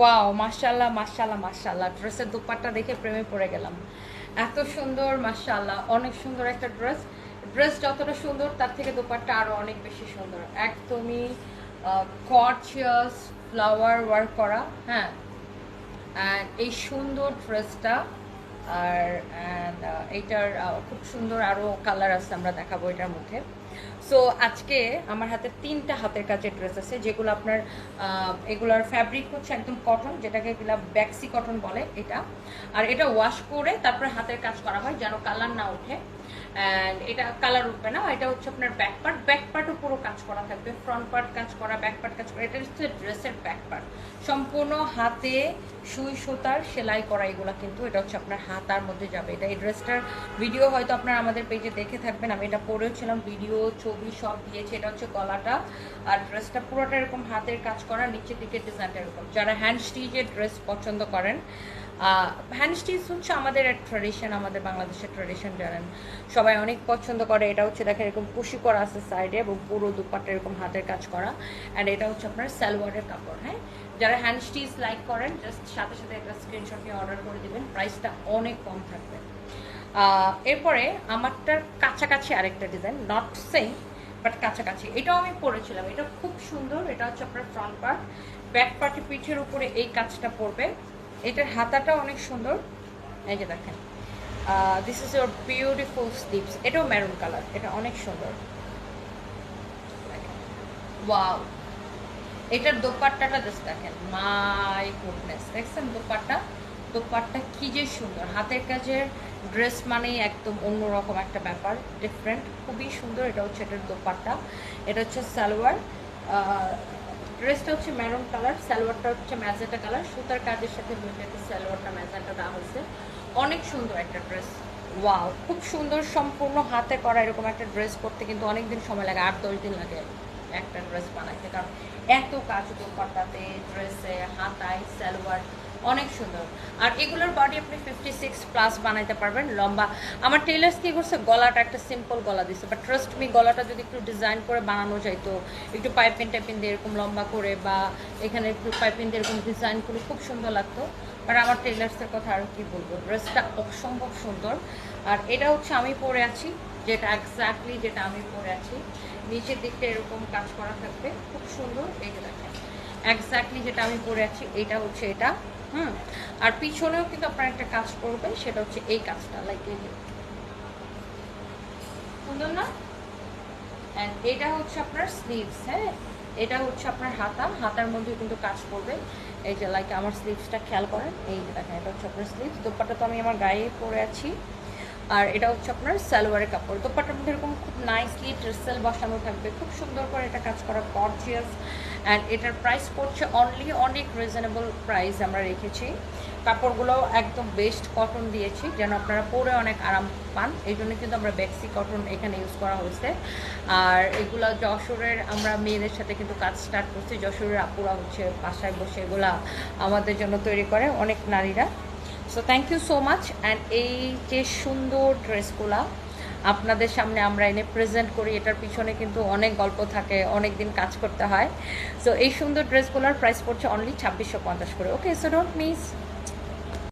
Wow মাশাল্লাহ মাশাল্লাহ মাশাল্লাহ ড্রেসের দুপাট্টা দেখে প্রেমে পড়ে গেলাম। এত সুন্দর মাশাল্লাহ অনেক সুন্দর একটা ড্রেস ড্রেস যতটা সুন্দর, তার থেকে দুপাট্টা আরও অনেক বেশি সুন্দর। একদমই কর্চিয়াস ফ্লাওয়ার ওয়ার্ক করা হ্যাঁ? অ্যান্ড এই সুন্দর ড্রেসটা আর অ্যান্ড এইটার খুব সুন্দর আরও কালার আছে আমরা দেখাবো এটার মধ্যে। সো আজকে আমার হাতে তিনটা হাতের কাজের ড্রেস আছে, যেগুলো আপনার এগুলার ফ্যাব্রিক হচ্ছে একদম কটন যেটাকে এগুলা ব্যাক্সি কটন বলে এটা। আর এটা ওয়াশ করে তারপরে হাতের কাজ করা হয় যেন কালার না ওঠে। অ্যান্ড এটা কালার উঠবে না, এটা হচ্ছে আপনার ব্যাক পার্ট ব্যাক পার্টও পুরো কাজ করা থাকবে ফ্রন্ট পার্ট কাজ করা ব্যাক পার্ট কাজ করা, এটা হচ্ছে ড্রেসের ব্যাক পার্ট সম্পূর্ণ হাতে সুই, সুতার সেলাই করা এগুলো কিন্তু এটা হচ্ছে আপনার হাতার মধ্যে যাবে। এটা এই ড্রেসটার ভিডিও হয়তো আপনারা আমাদের পেজে দেখে থাকবেন, আমি এটা পরেও ছিলাম ভিডিও ছবি সব দিয়েছে, এটা হচ্ছে গলাটা। আর ড্রেসটা পুরোটা এরকম হাতের কাজ করা, নিচের দিকে ডিজাইনটা এরকম। যারা হ্যান্ড স্টিচের ড্রেস পছন্দ করেন হ্যান্ড স্টিচ হচ্ছে আমাদের এক ট্রেডিশন আমাদের বাংলাদেশের ট্রেডিশন জানেন। সবাই অনেক পছন্দ করে, এটা হচ্ছে দেখেন এরকম কুশি করা আছে সাইডে এবং পুরো দুপাট্টা এরকম হাতের কাজ করা। অ্যান্ড এটা হচ্ছে আপনার সালোয়ারের কাপড় হ্যাঁ? যারা হ্যান্ড স্টিচ লাইক করেন জাস্ট সাথে সাথে একটা স্ক্রিনশট নিয়ে অর্ডার করে দিবেন প্রাইসটা অনেক কম থাকবে। এরপরে আমারটার কাছাকাছি আরেকটা ডিজাইন নট সেম বাট কাছাকাছি। এটাও আমি পরেছিলাম। এটা খুব সুন্দর। এটা হচ্ছে আপনার ফ্রন্ট পার্ট ব্যাক পার্টি পিঠের উপরে এই কাজটা পড়বে। এটার হাতাটা অনেক সুন্দর। এই যে দেখেন। This is your beautiful slips এটাও মেরুন কালার এটা অনেক সুন্দর। ওয়াও এটার দোপাট্টাটা জাস্ট দেখেন। মাই গুডনেস দেখছেন দোপাট্টা? দোপাট্টা কি যে সুন্দর। হাতের কাজের ড্রেস মানেই একদম অন্যরকম একটা ব্যাপার ডিফারেন্ট খুবই সুন্দর। এটা হচ্ছে এটার দোপাট্টা। এটা হচ্ছে সালোয়ার। ড্রেসটা হচ্ছে মেরুন কালার সালোয়ারটা হচ্ছে ম্যাজেন্টা কালার সুতার কাজের সাথে মিলিয়ে সালোয়ারটা, ম্যাজেন্টা দেওয়া হয়েছে। অনেক সুন্দর একটা ড্রেস ওয়াও খুব সুন্দর সম্পূর্ণ হাতে করা এরকম একটা ড্রেস করতে কিন্তু অনেক দিন সময় লাগে, আট দশ দিন লাগে। একটা ড্রেস বানাইতে কারণ এত কাজ দোপাট্টাতে ড্রেসে হাতায়, সালোয়ার, অনেক সুন্দর। আর এগুলোর বডি আপনি ফিফটি সিক্স প্লাস বানাইতে পারবেন, লম্বা। আমার টেলার্স কি করছে, গলাটা একটা সিম্পল গলা দিচ্ছে বাট ট্রাস্ট মি গলাটা যদি একটু ডিজাইন করে বানানো যাইতো একটু পাইপিন টাইপিন দিয়ে এরকম লম্বা করে বা এখানে একটু পাইপিন দিয়ে এরকম ডিজাইন করে খুব সুন্দর লাগতো। বাট আমার টেলার্সের কথা আর কি বলব ড্রেসটা অসম্ভব সুন্দর। আর এটা হচ্ছে আমি পরে আছি। যেটা এক্স্যাক্টলি যেটা আমি পরে আছি, নিচের দিকটা এরকম কাজ করা থাকবে, খুব সুন্দর, এই যে দেখেন এক্স্যাক্টলি যেটা আমি পরে আছি, এটা হচ্ছে এটা, হুম, আর পিছনেও কিন্তু আপনার একটা কাজ করবে সেটা হচ্ছে এই কাজটা লাইক এই সুন্দর না? অ্যান্ড এটা হচ্ছে আপনার স্লিভস হ্যাঁ? এটা হচ্ছে আপনার হাতা, হাতার মধ্যে কিন্তু কাজ করবে। এই যে লাইক আমার স্লিভসটা খেয়াল করেন, এই যে দেখেন, এটা হচ্ছে আপনার স্লিভস দোপাট্টা তো আমি আমার গায়ে পরে আছি। আর এটা হচ্ছে আপনার সালোয়ারের কাপড়। দোপাট্টার মধ্যে এরকম খুব নাইসলি ট্রেসেল বসানো থাকবে। খুব সুন্দর করে এটা কাজ করা গর্জিয়াস অ্যান্ড এটার প্রাইস পড়ছে অনলি অনেক রিজনেবল প্রাইস আমরা রেখেছি। কাপড়গুলোও একদম বেস্ট কটন দিয়েছি, যেন আপনারা পরে অনেক আরাম পান। এই জন্য কিন্তু আমরা বেক্সি কটন এখানে ইউজ করা হয়েছে। আর এগুলো যশোরের, আমরা মেয়েদের সাথে কিন্তু কাজ স্টার্ট করছি। যশোরের আপুরা হচ্ছে বাসায় বসে এগুলা আমাদের জন্য তৈরি করে, অনেক নারীরা। So thank you so much and এই যে সুন্দর ড্রেসগুলা আপনাদের সামনে আমরা এনে প্রেজেন্ট করি, এটার পিছনে কিন্তু অনেক গল্প থাকে, অনেক দিন কাজ করতে হয়। সো এই সুন্দর ড্রেসগুলোর প্রাইস পড়ছে অনলি ছাব্বিশশো পঞ্চাশ করে। Okay so don't miss